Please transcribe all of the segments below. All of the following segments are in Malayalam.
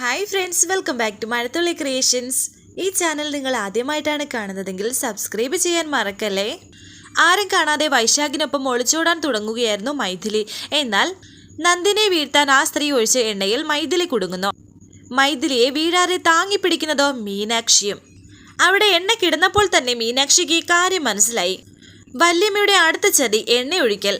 Hi friends welcome back to Mazhathulli creations ഈ ചാനൽ നിങ്ങൾ ആദ്യമായിട്ടാണ് കാണുന്നതെങ്കിൽ സബ്സ്ക്രൈബ് ചെയ്യാൻ മറക്കല്ലേ? ആരും കാണാതെ വൈശാഖിനൊപ്പം ഒളിച്ചോടാൻ തുടങ്ങുകയായിരുന്നു മൈഥിലി. എന്നാൽ നന്ദിനെ വീഴ്ത്താൻ ആ സ്ത്രീ ഒഴിച്ച എണ്ണയിൽ മൈഥിലി കുടുങ്ങുന്നു. മൈഥിലിയെ വീഴാതെ താങ്ങി പിടിക്കുന്നതോ മീനാക്ഷിയും. അവിടെ എണ്ണ കിടന്നപ്പോൾ തന്നെ മീനാക്ഷിക്ക് കാര്യം മനസ്സിലായി. വല്യമ്മയുടെ അടുത്ത ചതി എണ്ണയൊഴിക്കൽ.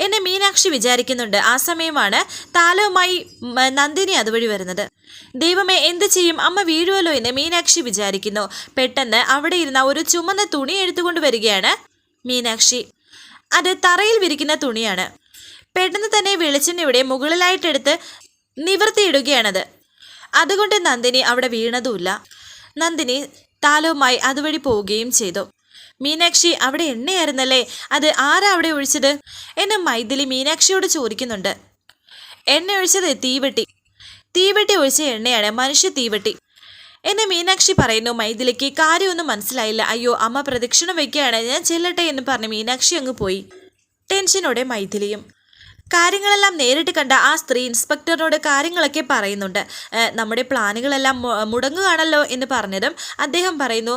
എന്നെ മീനാക്ഷി വിചാരിക്കുന്നുണ്ട്. ആ സമയമാണ് താലവുമായി നന്ദിനി അതുവഴി വരുന്നത്. ദൈവമേ എന്ത് ചെയ്യും? അമ്മ വീഴുമല്ലോ എന്ന് മീനാക്ഷി വിചാരിക്കുന്നു. പെട്ടെന്ന് അവിടെ ഇരുന്ന ഒരു ചുമന്ന തുണി എടുത്തുകൊണ്ട് വരികയാണ് മീനാക്ഷി. അത് തറയിൽ വിരിക്കുന്ന തുണിയാണ്. പെട്ടെന്ന് തന്നെ വെളിച്ചെണ്ണയുടെ മുകളിലായിട്ടെടുത്ത് നിവർത്തിയിടുകയാണത്. അതുകൊണ്ട് നന്ദിനി അവിടെ വീണതുമില്ല. നന്ദിനി താലവുമായി അതുവഴി പോവുകയും ചെയ്തു. മീനാക്ഷി അവിടെ എണ്ണയായിരുന്നല്ലേ? അത് ആരാ അവിടെ ഒഴിച്ചത്? എന്നെ മൈഥിലി മീനാക്ഷിയോട് ചോദിക്കുന്നുണ്ട്. എണ്ണ ഒഴിച്ചത് തീവെട്ടി. തീവെട്ടി ഒഴിച്ച എണ്ണയാണ് മനുഷ്യ തീവെട്ടി. എന്നെ മീനാക്ഷി പറയുന്നു. മൈഥിലിക്ക് കാര്യമൊന്നും മനസ്സിലായില്ല. അയ്യോ അമ്മ പ്രദക്ഷിണം വയ്ക്കുകയാണ് ഞാൻ ചെല്ലട്ടെ എന്ന് പറഞ്ഞ് മീനാക്ഷി അങ്ങ് പോയി. ടെൻഷനോടെ മൈഥിലിയും. കാര്യങ്ങളെല്ലാം നേരിട്ട് കണ്ട ആ സ്ത്രീ ഇൻസ്പെക്ടറിനോട് കാര്യങ്ങളൊക്കെ പറയുന്നുണ്ട്. നമ്മുടെ പ്ലാനുകളെല്ലാം മുടങ്ങുകയാണല്ലോ എന്ന് പറഞ്ഞതും അദ്ദേഹം പറയുന്നു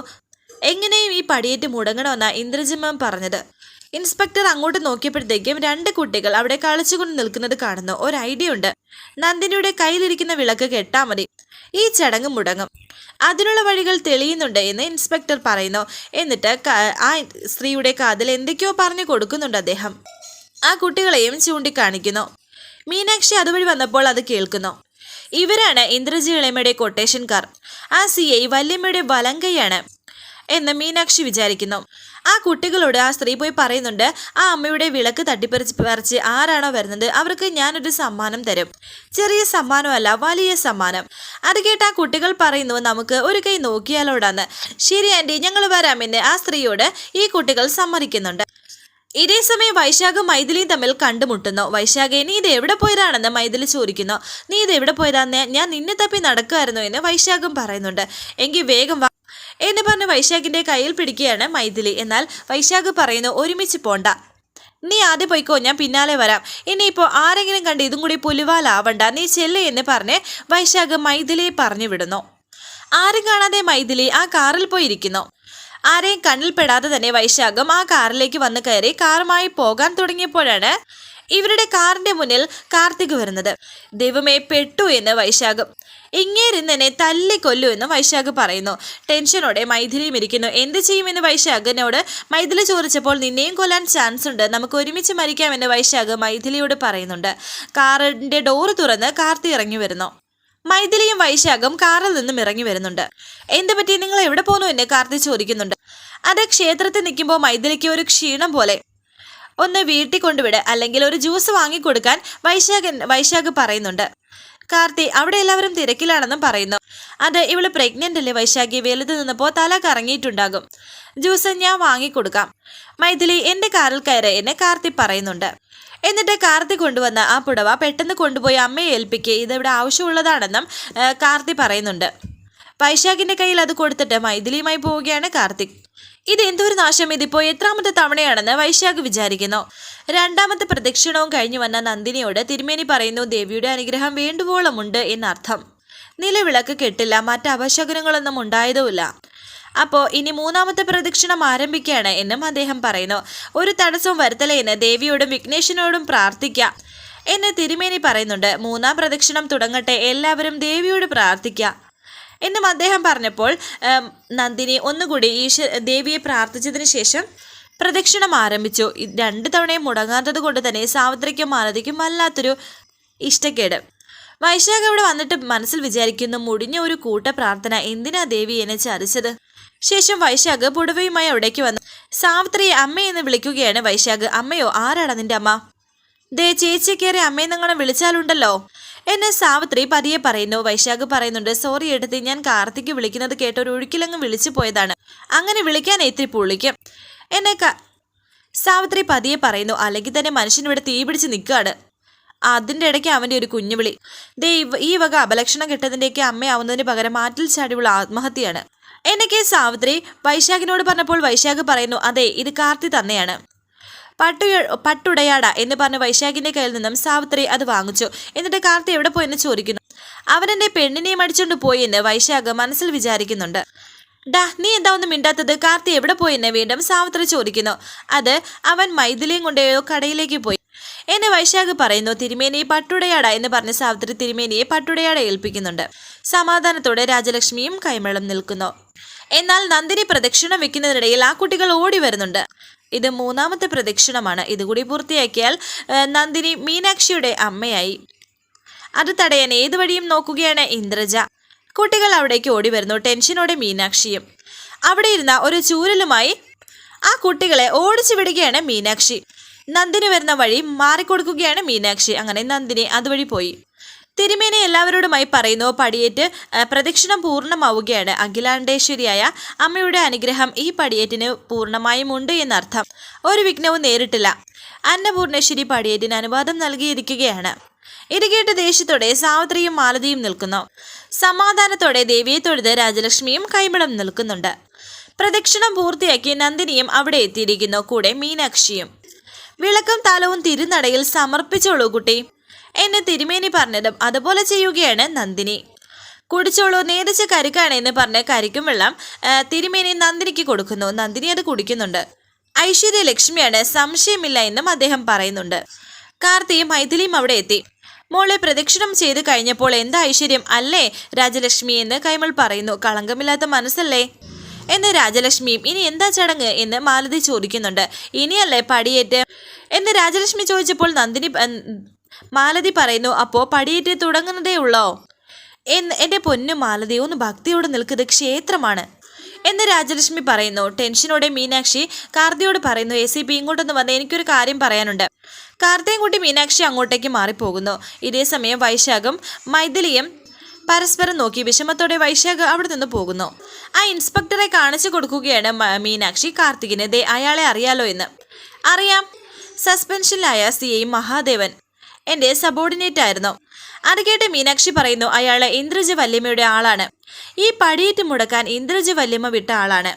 എങ്ങനെയും ഈ പടിയേറ്റ് മുടങ്ങണമെന്ന ഇന്ദ്രജിമ്മൻ പറഞ്ഞത്. ഇൻസ്പെക്ടർ അങ്ങോട്ട് നോക്കിയപ്പോഴത്തേക്കും രണ്ട് കുട്ടികൾ അവിടെ കളിച്ചുകൊണ്ട് നിൽക്കുന്നത് കാണുന്നു. ഒരു ഐഡിയ ഉണ്ട്. നന്ദിനിയുടെ കയ്യിലിരിക്കുന്ന വിളക്ക് കെട്ടാ മതി. ഈ ചടങ്ങ് മുടങ്ങും. അതിനുള്ള വഴികൾ തെളിയുന്നുണ്ട് എന്ന് ഇൻസ്പെക്ടർ പറയുന്നു. എന്നിട്ട് ആ സ്ത്രീയുടെ കാതിൽ എന്തൊക്കെയോ പറഞ്ഞു കൊടുക്കുന്നുണ്ട് അദ്ദേഹം. ആ കുട്ടികളെയും ചൂണ്ടിക്കാണിക്കുന്നു. മീനാക്ഷി അതുവഴി വന്നപ്പോൾ അത് കേൾക്കുന്നു. ഇവരാണ് ഇന്ദ്രജി ഇളമയുടെ കൊട്ടേഷൻകാർ. ആ സി ഐ വല്യമ്മയുടെ വലങ്കയാണ്. എന്ന് മീനാക്ഷി വിചാരിക്കുന്നു. ആ കുട്ടികളോട് ആ സ്ത്രീ പോയി പറയുന്നുണ്ട് ആ അമ്മയുടെ വിളക്ക് തട്ടിപ്പറിച്ച് പറിച്ച് ആരാണോ വരുന്നത് അവർക്ക് ഞാനൊരു സമ്മാനം തരും. ചെറിയ സമ്മാനമല്ല വലിയ സമ്മാനം. അത് കേട്ട് ആ കുട്ടികൾ പറയുന്നു നമുക്ക് ഒരു കൈ നോക്കിയാലോടാന്ന്. ശരി ആന്റി ഞങ്ങൾ വരാമെന്ന് ആ സ്ത്രീയോട് ഈ കുട്ടികൾ സമ്മതിക്കുന്നുണ്ട്. ഇതേ സമയം വൈശാഖും മൈഥിലിയും തമ്മിൽ കണ്ടുമുട്ടുന്നു. വൈശാഖെ നീ ഇത് എവിടെ പോയതാണെന്ന് മൈഥിലി ചോദിക്കുന്നു. നീ ഇത് എവിടെ പോയതാന്ന് ഞാൻ നിന്നെ തപ്പി നടക്കുമായിരുന്നു എന്ന് വൈശാഖും പറയുന്നുണ്ട്. എങ്കിൽ വേഗം എന്ന് പറഞ്ഞ് വൈശാഖിന്റെ കയ്യിൽ പിടിക്കുകയാണ് മൈഥിലി. എന്നാൽ വൈശാഖ് പറയുന്നു ഒരുമിച്ച് പോണ്ട. നീ ആദ്യം പോയിക്കോ ഞാൻ പിന്നാലെ വരാം. ഇനിയിപ്പോൾ ആരെങ്കിലും കണ്ട് ഇതും കൂടി പുലിവാലാവണ്ട. നീ ചെല്ല് എന്ന് പറഞ്ഞ് വൈശാഖ് മൈഥിലിയെ പറഞ്ഞു വിടുന്നു. ആരും കാണാതെ മൈഥിലി ആ കാറിൽ പോയിരിക്കുന്നു. ആരെയും കണ്ണിൽപ്പെടാതെ തന്നെ വൈശാഖം ആ കാറിലേക്ക് വന്ന് കയറി കാറുമായി പോകാൻ തുടങ്ങിയപ്പോഴാണ് ഇവരുടെ കാറിന്റെ മുന്നിൽ കാർത്തിക് വരുന്നത്. ദൈവമേ പെട്ടു എന്ന് വൈശാഖം ഇങ്ങേരുന്ന് എന്നെ തല്ലിക്കൊല്ലു എന്ന് വൈശാഖ് പറയുന്നു. ടെൻഷനോടെ മൈഥിലിയും ഇരിക്കുന്നു. എന്ത് ചെയ്യുമെന്ന് വൈശാഖിനോട് മൈഥിലി ചോദിച്ചപ്പോൾ നിന്നെയും കൊല്ലാൻ ചാൻസ് ഉണ്ട്. നമുക്ക് ഒരുമിച്ച് മരിക്കാമെന്ന് വൈശാഖ് മൈഥിലിയോട് പറയുന്നുണ്ട്. കാറിന്റെ ഡോറ് തുറന്ന് കാർത്തി ഇറങ്ങി വരുന്നു. മൈഥിലിയും വൈശാഖും കാറിൽ നിന്നും ഇറങ്ങി വരുന്നുണ്ട്. എന്ത് പറ്റി? നിങ്ങൾ എവിടെ പോന്നു? എന്ന് കാർത്തി ചോദിക്കുന്നുണ്ട്. അത് ക്ഷേത്രത്തിൽ നിൽക്കുമ്പോൾ മൈഥിലിക്ക് ഒരു ക്ഷീണം പോലെ. ഒന്ന് വീട്ടിൽ കൊണ്ടുവിട് അല്ലെങ്കിൽ ഒരു ജ്യൂസ് വാങ്ങിക്കൊടുക്കാൻ വൈശാഖൻ വൈശാഖ് പറയുന്നുണ്ട്. കാർത്തി അവിടെ എല്ലാവരും തിരക്കിലാണെന്നും പറയുന്നു. അത് ഇവൾ പ്രഗ്നന്റ് അല്ലേ വൈശാഖി? വലുത് നിന്നപ്പോൾ തല കറങ്ങിയിട്ടുണ്ടാകും. ജ്യൂസ് ഞാൻ വാങ്ങിക്കൊടുക്കാം. മൈഥിലി എന്റെ കാറിൽ കയറി എന്നെ കാർത്തി പറയുന്നുണ്ട്. എന്നിട്ട് കാർത്തി കൊണ്ടുവന്ന ആ പുടവ പെട്ടെന്ന് കൊണ്ടുപോയി അമ്മയെ ഏൽപ്പിക്കുക ഇതിവിടെ ആവശ്യമുള്ളതാണെന്നും കാർത്തി പറയുന്നുണ്ട്. വൈശാഖിന്റെ കയ്യിൽ അത് കൊടുത്തിട്ട് മൈഥിലിയുമായി പോവുകയാണ് കാർത്തിക്. ഇത് എന്തൊരു നാശം? ഇതിപ്പോ എത്രാമത്തെ തവണയാണെന്ന് വൈശാഖ് വിചാരിക്കുന്നു. രണ്ടാമത്തെ പ്രദക്ഷിണവും കഴിഞ്ഞു വന്ന നന്ദിനിയോട് തിരുമേനി പറയുന്നു ദേവിയുടെ അനുഗ്രഹം വേണ്ടുവോളം ഉണ്ട് എന്നർത്ഥം. നിലവിളക്ക് കെട്ടില്ല മറ്റ് അപശകുനങ്ങളൊന്നും ഉണ്ടായതുമില്ല. അപ്പോൾ ഇനി മൂന്നാമത്തെ പ്രദക്ഷിണം ആരംഭിക്കുകയാണ് എന്നും അദ്ദേഹം പറയുന്നു. ഒരു തടസ്സവും വരുത്തലേന്ന് ദേവിയോടും വിഘ്നേശ്വരനോടും പ്രാർത്ഥിക്കാം എന്ന് തിരുമേനി പറയുന്നുണ്ട്. മൂന്നാം പ്രദക്ഷിണം തുടങ്ങട്ടെ എല്ലാവരും ദേവിയോട് പ്രാർത്ഥിക്കാം. എന്നും അദ്ദേഹം പറഞ്ഞപ്പോൾ നന്ദിനി ഒന്നുകൂടി ഈശ്വ ദേവിയെ പ്രാർത്ഥിച്ചതിന് ശേഷം പ്രദക്ഷിണം ആരംഭിച്ചു. രണ്ടു തവണയും മുടങ്ങാത്തത് കൊണ്ട് തന്നെ സാവിത്രിക്കും മാലതിക്കും വല്ലാത്തൊരു ഇഷ്ടക്കേട്. വൈശാഖ അവിടെ വന്നിട്ട് മനസ്സിൽ വിചാരിക്കുന്നു മുടിഞ്ഞ ഒരു കൂട്ട പ്രാർത്ഥന എന്തിനാ ദേവി എന്നെ ചതിച്ചത്? ശേഷം വൈശാഖ് പുടവയുമായി അവിടേക്ക് വന്നു. സാവിത്രിയെ അമ്മയെന്ന് വിളിക്കുകയാണ് വൈശാഖ്. അമ്മയോ? ആരാണ് നിന്റെ അമ്മ? ദേ ചേച്ചി കയറി അമ്മയെന്നങ്ങനെ വിളിച്ചാലുണ്ടല്ലോ. എന്നെ സാവിത്രി പതിയെ പറയുന്നു. വൈശാഖ് പറയുന്നുണ്ട് സോറി എടുത്ത് ഞാൻ കാർത്തിക് വിളിക്കുന്നത് കേട്ട് ഒരു ഒഴുക്കിലങ്ങ് വിളിച്ചു പോയതാണ്. അങ്ങനെ വിളിക്കാൻ ഇത്തിരി പുള്ളിക്കും. എന്നെ സാവിത്രി പതിയെ പറയുന്നു അല്ലെങ്കിൽ തന്നെ മനുഷ്യൻ ഇവിടെ തീ പിടിച്ച് നിൽക്കുകയാണ്. അതിന്റെ ഇടയ്ക്ക് അവന്റെ ഒരു കുഞ്ഞുവിളി. ദേ ഈ വക അപലക്ഷണം കിട്ടതിന്റെയൊക്കെ അമ്മയാവുന്നതിന് പകരം മാറ്റിൽ ചാടിയുള്ള ആത്മഹത്യയാണ്. എന്നൊക്കെ സാവിത്രി വൈശാഖിനോട് പറഞ്ഞപ്പോൾ വൈശാഖ് പറയുന്നു അതെ ഇത് കാർത്തി തന്നെയാണ്. പട്ടു പട്ടുടയാട എന്ന് പറഞ്ഞ് വൈശാഖിന്റെ കയ്യിൽ നിന്നും സാവിത്രി അത് വാങ്ങിച്ചു. എന്നിട്ട് കാർത്തി എവിടെ പോയെന്ന് ചോദിക്കുന്നു. അവനെന്റെ പെണ്ണിനെയും അടിച്ചുകൊണ്ട് പോയി എന്ന് വൈശാഖ മനസ്സിൽ വിചാരിക്കുന്നുണ്ട്. ഡാ നീ എന്താ ഒന്നും മിണ്ടാത്തത്? കാർത്തി എവിടെ പോയി എന്നെ വീണ്ടും സാവിത്രി ചോദിക്കുന്നു. അത് അവൻ മൈഥിലിയും കൊണ്ടേയോ കടയിലേക്ക് പോയി. എന്നെ വൈശാഖ് പറയുന്നു തിരുമേനി പട്ടുടയാട എന്ന് പറഞ്ഞ് സാവിത്രി തിരുമേനിയെ പട്ടുടയാട ഏൽപ്പിക്കുന്നുണ്ട്. സമാധാനത്തോടെ രാജലക്ഷ്മിയും കൈമളം നിൽക്കുന്നു. എന്നാൽ നന്ദിനി പ്രദക്ഷിണം വെക്കുന്നതിനിടയിൽ ആ കുട്ടികൾ ഓടി വരുന്നുണ്ട്. ഇത് മൂന്നാമത്തെ പ്രദക്ഷിണമാണ്. ഇതുകൂടി പൂർത്തിയാക്കിയാൽ നന്ദിനി മീനാക്ഷിയുടെ അമ്മയായി. അത് തടയാൻ ഏത് വഴിയും നോക്കുകയാണ് ഇന്ദ്രജ. കുട്ടികൾ അവിടേക്ക് ഓടി വരുന്നു ടെൻഷനോടെ മീനാക്ഷിയും. അവിടെ ഇരുന്ന ഒരു ചൂരലുമായി ആ കുട്ടികളെ ഓടിച്ചു വിടുകയാണ് മീനാക്ഷി. നന്ദിനി വരുന്ന വഴി മാറിക്കൊടുക്കുകയാണ് മീനാക്ഷി. അങ്ങനെ നന്ദിനി അതുവഴി പോയി. തിരുമേനി എല്ലാവരോടുമായി പറയുന്നു പടിയേറ്റ് പ്രദക്ഷിണം പൂർണമാവുകയാണ്. അഖിലാണ്ടേശ്വരിയായ അമ്മയുടെ അനുഗ്രഹം ഈ പടിയേറ്റിന് പൂർണമായും ഉണ്ട് എന്നർത്ഥം. ഒരു വിഘ്നവും നേരിട്ടില്ല. അന്നപൂർണേശ്വരി പടിയേറ്റിന് അനുവാദം നൽകിയിരിക്കുകയാണ്. ഇത് കേട്ട് ദേഷ്യത്തോടെ സാവിത്രിയും മാലതിയും നിൽക്കുന്നു. സമാധാനത്തോടെ ദേവിയെ തൊഴുത് രാജലക്ഷ്മിയും കൈമളം നിൽക്കുന്നുണ്ട്. പ്രദക്ഷിണം പൂർത്തിയാക്കി നന്ദിനിയും അവിടെ എത്തിയിരിക്കുന്നു കൂടെ മീനാക്ഷിയും. വിളക്കും താലവും തിരുനടയിൽ സമർപ്പിച്ചോളൂ കുട്ടി. എന്നെ തിരുമേനി പറഞ്ഞതും അതുപോലെ ചെയ്യുകയാണ് നന്ദിനി. കുടിച്ചോളൂ നേരിച്ച കരിക്കാണ് എന്ന് പറഞ്ഞ് കരിക്കും വെള്ളം തിരുമേനി നന്ദിനിക്ക് കൊടുക്കുന്നു. നന്ദിനി അത് കുടിക്കുന്നുണ്ട്. ഐശ്വര്യ ലക്ഷ്മിയാണ് സംശയമില്ല എന്നും അദ്ദേഹം പറയുന്നുണ്ട്. കാർത്തിയും മൈഥിലിയും അവിടെ എത്തി. മോളെ പ്രദക്ഷിണം ചെയ്ത് കഴിഞ്ഞപ്പോൾ എന്താ ഐശ്വര്യം അല്ലേ രാജലക്ഷ്മി എന്ന് കൈമൾ പറയുന്നു. കളങ്കമില്ലാത്ത മനസ്സല്ലേ? എന്ന് രാജലക്ഷ്മിയും ഇനി എന്താ ചടങ്ങ് എന്ന് മാലതി ചോദിക്കുന്നുണ്ട്. ഇനിയല്ലേ പടിയേറ്റ്? എന്ന് രാജലക്ഷ്മി ചോദിച്ചപ്പോൾ നന്ദിനി മാലതി പറയുന്നു അപ്പോ പടിയേറ്റ് തുടങ്ങുന്നതേ ഉള്ളോ? എന്ന് എന്റെ പൊന്നു മാലതി ഒന്ന് ഭക്തിയോട് നിൽക്കുന്നത് ക്ഷേത്രമാണ്. എന്ന് രാജലക്ഷ്മി പറയുന്നു. ടെൻഷനോടെ മീനാക്ഷി കാർത്തിയോട് പറയുന്നു എ സി പി ഇങ്ങോട്ടൊന്ന് വന്ന് എനിക്കൊരു കാര്യം പറയാനുണ്ട്. കാർത്തിയും കൂട്ടി മീനാക്ഷി അങ്ങോട്ടേക്ക് മാറിപ്പോകുന്നു. ഇതേ സമയം വൈശാഖും മൈഥിലിയും പരസ്പരം നോക്കി വിഷമത്തോടെ വൈശാഖ് അവിടെ നിന്ന് പോകുന്നു. ആ ഇൻസ്പെക്ടറെ കാണിച്ചു കൊടുക്കുകയാണ് മീനാക്ഷി കാർത്തികിന്. ദേ അയാളെ അറിയാലോ എന്ന്. അറിയാം. സസ്പെൻഷനിലായ സി ഐ മഹാദേവൻ. എന്റെ സബോർഡിനേറ്റ് ആയിരുന്നു. അത് കേട്ട് മീനാക്ഷി പറയുന്നു അയാൾ ഇന്ദ്രജ വല്യമ്മയുടെ ആളാണ്. ഈ പടിയേറ്റ് മുടക്കാൻ ഇന്ദ്രജ വല്യമ്മ വിട്ട ആളാണ്.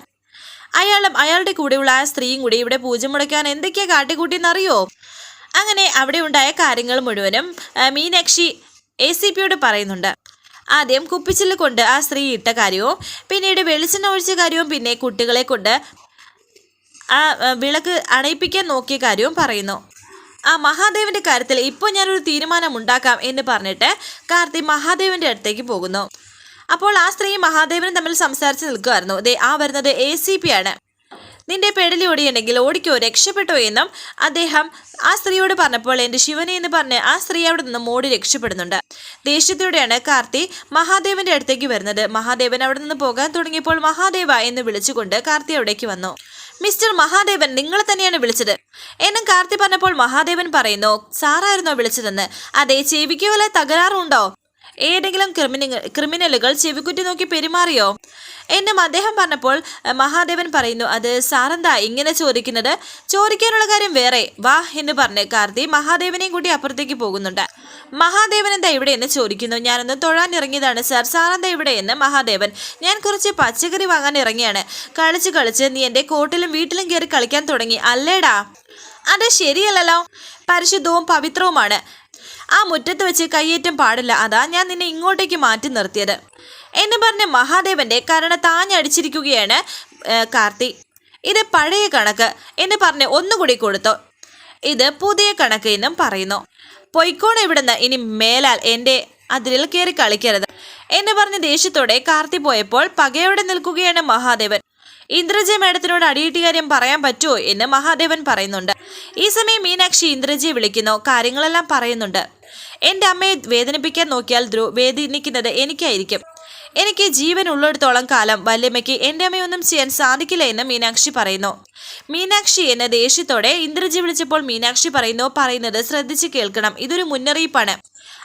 അയാളും അയാളുടെ കൂടെയുള്ള ആ സ്ത്രീയും കൂടി ഇവിടെ പൂജ മുടക്കാൻ എന്തൊക്കെയാ കാട്ടിക്കൂട്ടിയെന്നറിയോ? അങ്ങനെ അവിടെ ഉണ്ടായ കാര്യങ്ങൾ മുഴുവനും മീനാക്ഷി എ സി പിയോട് പറയുന്നുണ്ട്. ആദ്യം കുപ്പിച്ചിൽ കൊണ്ട് ആ സ്ത്രീ ഇട്ട കാര്യവും പിന്നീട് വെളിച്ചെണ്ണ ഒഴിച്ച കാര്യവും പിന്നെ കുട്ടികളെ കൊണ്ട് ആ, വിളക്ക് അണയിപ്പിക്കാൻ നോക്കിയ കാര്യവും പറയുന്നു. ആ മഹാദേവന്റെ കാര്യത്തിൽ ഇപ്പോൾ ഞാനൊരു തീരുമാനം ഉണ്ടാക്കാം എന്ന് പറഞ്ഞിട്ട് കാർത്തി മഹാദേവന്റെ അടുത്തേക്ക് പോകുന്നു. അപ്പോൾ ആ സ്ത്രീയും മഹാദേവനും തമ്മിൽ സംസാരിച്ച് നിൽക്കുമായിരുന്നു ദേ ആ വരുന്നത് എ സി പി ആണ്. നിന്റെ പെടലി ഓടിയുണ്ടെങ്കിൽ ഓടിക്കോ രക്ഷപ്പെട്ടോ എന്നും അദ്ദേഹം ആ സ്ത്രീയോട് പറഞ്ഞപ്പോൾ എന്റെ ശിവനെ എന്ന് പറഞ്ഞ് ആ സ്ത്രീ അവിടെ നിന്ന് ഓടി രക്ഷപ്പെടുന്നുണ്ട്. ദേഷ്യത്തോടെയാണ് കാർത്തി മഹാദേവന്റെ അടുത്തേക്ക് വരുന്നത്. മഹാദേവൻ അവിടെ നിന്ന് പോകാൻ തുടങ്ങിയപ്പോൾ മഹാദേവ എന്ന് വിളിച്ചുകൊണ്ട് കാർത്തി അവിടേക്ക് വന്നു. മിസ്റ്റർ മഹാദേവൻ നിങ്ങളെ തന്നെയാണ് വിളിച്ചത്. എന്നും കാർത്തി പറഞ്ഞപ്പോൾ മഹാദേവൻ പറയുന്നു സാറായിരുന്നോ വിളിച്ചതെന്ന്? അതെ ചെവിക്ക് വല്ല തകരാറുണ്ടോ ഏതെങ്കിലും ക്രിമിനൽ ക്രിമിനലുകൾ ചെവിക്കുറ്റി നോക്കി പെരുമാറിയോ? എന്നും അദ്ദേഹം പറഞ്ഞപ്പോൾ മഹാദേവൻ പറയുന്നു അത് സാറെന്താ ഇങ്ങനെ ചോദിക്കുന്നത്? ചോദിക്കാനുള്ള കാര്യം വേറെ. വാ എന്ന് പറഞ്ഞ് കാർത്തി മഹാദേവനെയും കൂടി അപ്പുറത്തേക്ക് പോകുന്നുണ്ട്. മഹാദേവൻ എന്താ ഇവിടെ എന്ന് ചോദിക്കുന്നു. ഞാനൊന്ന് തൊഴാൻ ഇറങ്ങിയതാണ് സാർ. സാറെന്താ ഇവിടെ എന്ന് മഹാദേവൻ ഞാൻ കുറച്ച് പച്ചക്കറി വാങ്ങാൻ ഇറങ്ങിയാണ്. കളിച്ച് കളിച്ച് നീ എന്റെ കോട്ടിലും വീട്ടിലും കയറി കളിക്കാൻ തുടങ്ങി. അല്ലേടാ? അത് ശരിയല്ലല്ലോ. പരിശുദ്ധവും പവിത്രവുമാണ്. ആ മുറ്റത്ത് വെച്ച് കയ്യേറ്റം പാടില്ല. അതാ ഞാൻ നിന്നെ ഇങ്ങോട്ടേക്ക് മാറ്റി നിർത്തിയത്. എന്ന് പറഞ്ഞ് മഹാദേവന്റെ കരണ താഞ്ഞടിച്ചിരിക്കുകയാണ് കാർത്തി. ഇത് പഴയ കണക്ക് എന്ന് പറഞ്ഞ് ഒന്നുകൂടി കൊടുത്തു. ഇത് പുതിയ കണക്ക് എന്നും പറയുന്നു. പൊയ്ക്കോണ് ഇവിടുന്ന് ഇനി മേലാൽ എന്റെ അതിരിൽ കയറി കളിക്കരുത് എന്ന് പറഞ്ഞ് ദേഷ്യത്തോടെ കാർത്തി പോയപ്പോൾ പകയോടെ നിൽക്കുകയാണ് മഹാദേവൻ. ഇന്ദ്രജ മേഡത്തിനോട് അടിയിട്ടി കാര്യം പറയാൻ പറ്റുമോ എന്ന് മഹാദേവൻ പറയുന്നുണ്ട്. ഈ സമയം മീനാക്ഷി ഇന്ദ്രജയെ വിളിക്കുന്നു. കാര്യങ്ങളെല്ലാം പറയുന്നുണ്ട്. എന്റെ അമ്മയെ വേദനിപ്പിക്കാൻ നോക്കിയാൽ ധ്രുവ് വേദനിക്കുന്നത് എനിക്കായിരിക്കും. എനിക്ക് ജീവൻ ഉള്ളിടത്തോളം കാലം വല്യമ്മയ്ക്ക് എന്റെ അമ്മയൊന്നും ചെയ്യാൻ സാധിക്കില്ല എന്ന് മീനാക്ഷി പറയുന്നു. മീനാക്ഷി എന്ന ദേഷ്യത്തോടെ ഇന്ദ്രജി വിളിച്ചപ്പോൾ മീനാക്ഷി പറയുന്നു പറയുന്നത് ശ്രദ്ധിച്ച് കേൾക്കണം. ഇതൊരു മുന്നറിയിപ്പാണ്.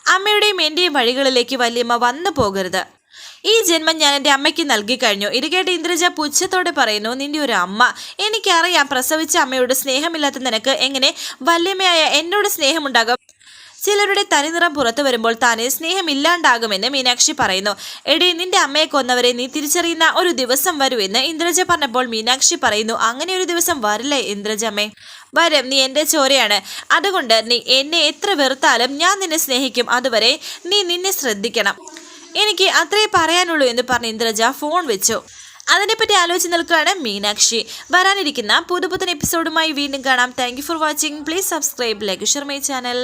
അമ്മയുടെയും എന്റെയും വഴികളിലേക്ക് വല്യമ്മ വന്നു പോകരുത്. ഈ ജന്മം ഞാൻ എന്റെ അമ്മയ്ക്ക് നൽകി കഴിഞ്ഞു. ഇത് കേട്ട് ഇന്ദ്രജ പുച്ഛത്തോടെ പറയുന്നു നിന്റെ ഒരു അമ്മ. എനിക്കറിയാം പ്രസവിച്ച അമ്മയോട് സ്നേഹമില്ലാത്ത നിനക്ക് എങ്ങനെ വല്യമ്മയായ എന്നോട് സ്നേഹമുണ്ടാകും. ചിലരുടെ തനിനിറം പുറത്തു വരുമ്പോൾ താനെ സ്നേഹമില്ലാണ്ടാകുമെന്ന് മീനാക്ഷി പറയുന്നു. എടി നിന്റെ അമ്മയെ കൊന്നവരെ നീ തിരിച്ചറിയുന്ന ഒരു ദിവസം വരുമെന്ന് ഇന്ദ്രജ പറഞ്ഞപ്പോൾ മീനാക്ഷി പറയുന്നു അങ്ങനെ ഒരു ദിവസം വരില്ലേ ഇന്ദ്രജമ്മേ വരും നീ എന്റെ ചോരയാണ്. അതുകൊണ്ട് നീ എന്നെ എത്ര വെറുത്താലും ഞാൻ നിന്നെ സ്നേഹിക്കും. അതുവരെ നീ നിന്നെ ശ്രദ്ധിക്കണം. എനിക്ക് അത്രേ പറയാനുള്ളൂ എന്ന് പറഞ്ഞ് ഇന്ദ്രജ ഫോൺ വെച്ചു. അതിനെപ്പറ്റി ആലോചിച്ച് നിൽക്കുകയാണ് മീനാക്ഷി. വരാനിരിക്കുന്ന പുതുപുത്തൻ എപ്പിസോഡുമായി വീണ്ടും കാണാം. Thank for watching please subscribe like share my channel